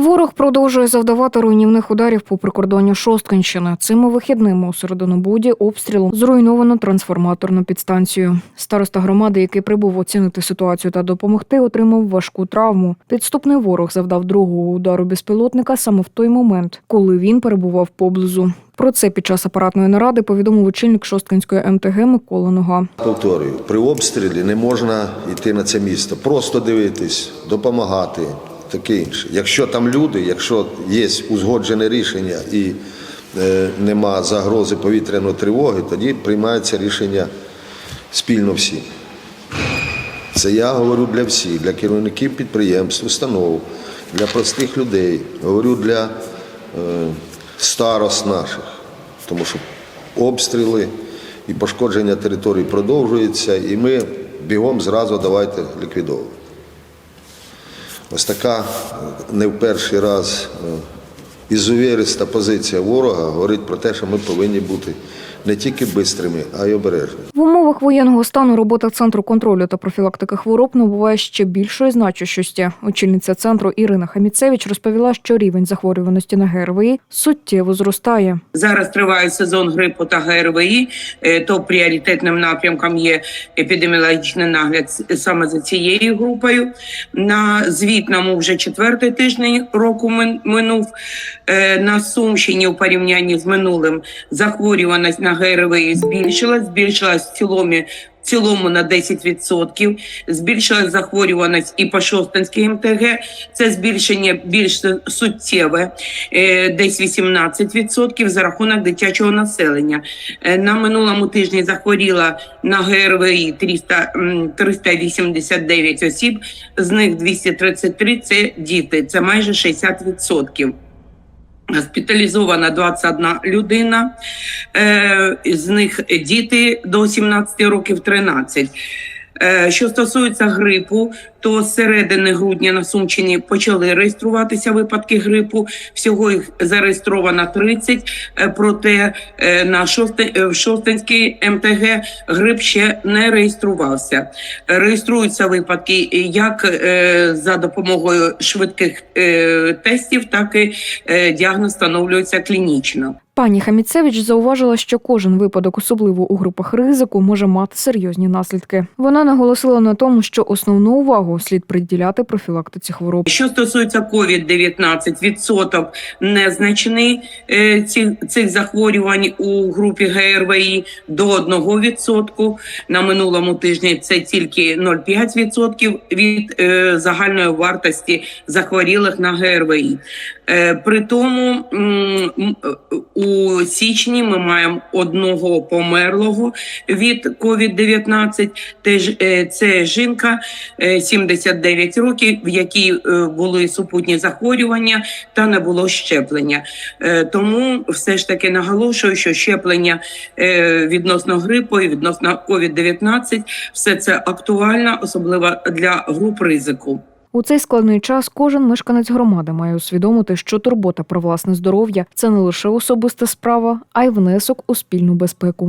Ворог продовжує завдавати руйнівних ударів по прикордонню Шосткинщини. Цими вихідними у Серединобуді обстрілом зруйновано трансформаторну підстанцію. Староста громади, який прибув оцінити ситуацію та допомогти, отримав важку травму. Підступний ворог завдав другого удару безпілотника саме в той момент, коли він перебував поблизу. Про це під час апаратної наради повідомив очільник Шосткинської МТГ Микола Нога. Повторюю, при обстрілі не можна йти на це місто. Просто дивитись, допомагати, таке інше. Якщо там люди, якщо є узгоджене рішення і е, нема загрози повітряної тривоги, тоді приймається рішення спільно всім. Це я говорю для всіх, для керівників підприємств, установ, для простих людей, говорю для е, старост наших, тому що обстріли і пошкодження територій продовжуються, і ми бігом зразу давайте ліквідовувати. Ось така е, не в перший раз е, ізувіриста позиція ворога говорить про те, що ми повинні бути не тільки бистрими, а й обережними. В умовах воєнного стану робота центру контролю та профілактики хвороб набуває ще більшої значущості. Очільниця центру Ірина Хаміцевич розповіла, що рівень захворюваності на ГРВІ суттєво зростає. Зараз триває сезон грипу та ГРВІ, е, то пріоритетним напрямком є епідеміологічний нагляд саме за цією групою. На звітному вже четвертий тиждень року мин- минув. Е, На Сумщині у порівнянні з минулим захворюваність на ГРВІ збільшилась, збільшилась в цілому. В цілому на 10%. збільшилась захворюваність і по Шостинській МТГ. Це збільшення більш суттєве, е, десь 18% за рахунок дитячого населення. Е, На минулому тижні захворіло на ГРВІ 300, м, 389 осіб, з них 233 – це діти, це майже 60%. Госпіталізована 21 людина, е, з них діти до 17 років 13. Е, Що стосується грипу, то з середини грудня на Сумщині почали реєструватися випадки грипу. Всього їх зареєстровано 30, е, проте е, на в Шостинській МТГ грип ще не реєструвався. Реєструються випадки як за допомогою швидких тестів, так і діагноз встановлюється клінічно. Пані Хаміцевич зауважила, що кожен випадок, особливо у групах ризику, може мати серйозні наслідки. Вона наголосила на тому, що основну увагу слід приділяти профілактиці хвороб. Що стосується COVID-19, відсоток незначний е, цих, цих захворювань у групі ГРВІ до 1%. На минулому тижні це тільки 0,5% від е, загальної вартості захворілих на ГРВІ. Е, При тому у січні ми маємо одного померлого від COVID-19. Теж е, це жінка е, 79 років, в якій е, були супутні захворювання та не було щеплення. Е, Тому все ж таки наголошую, що щеплення е, відносно грипу і відносно COVID-19 все це актуально, особливо для груп ризику. У цей складний час кожен мешканець громади має усвідомити, що турбота про власне здоров'я це не лише особиста справа, а й внесок у спільну безпеку.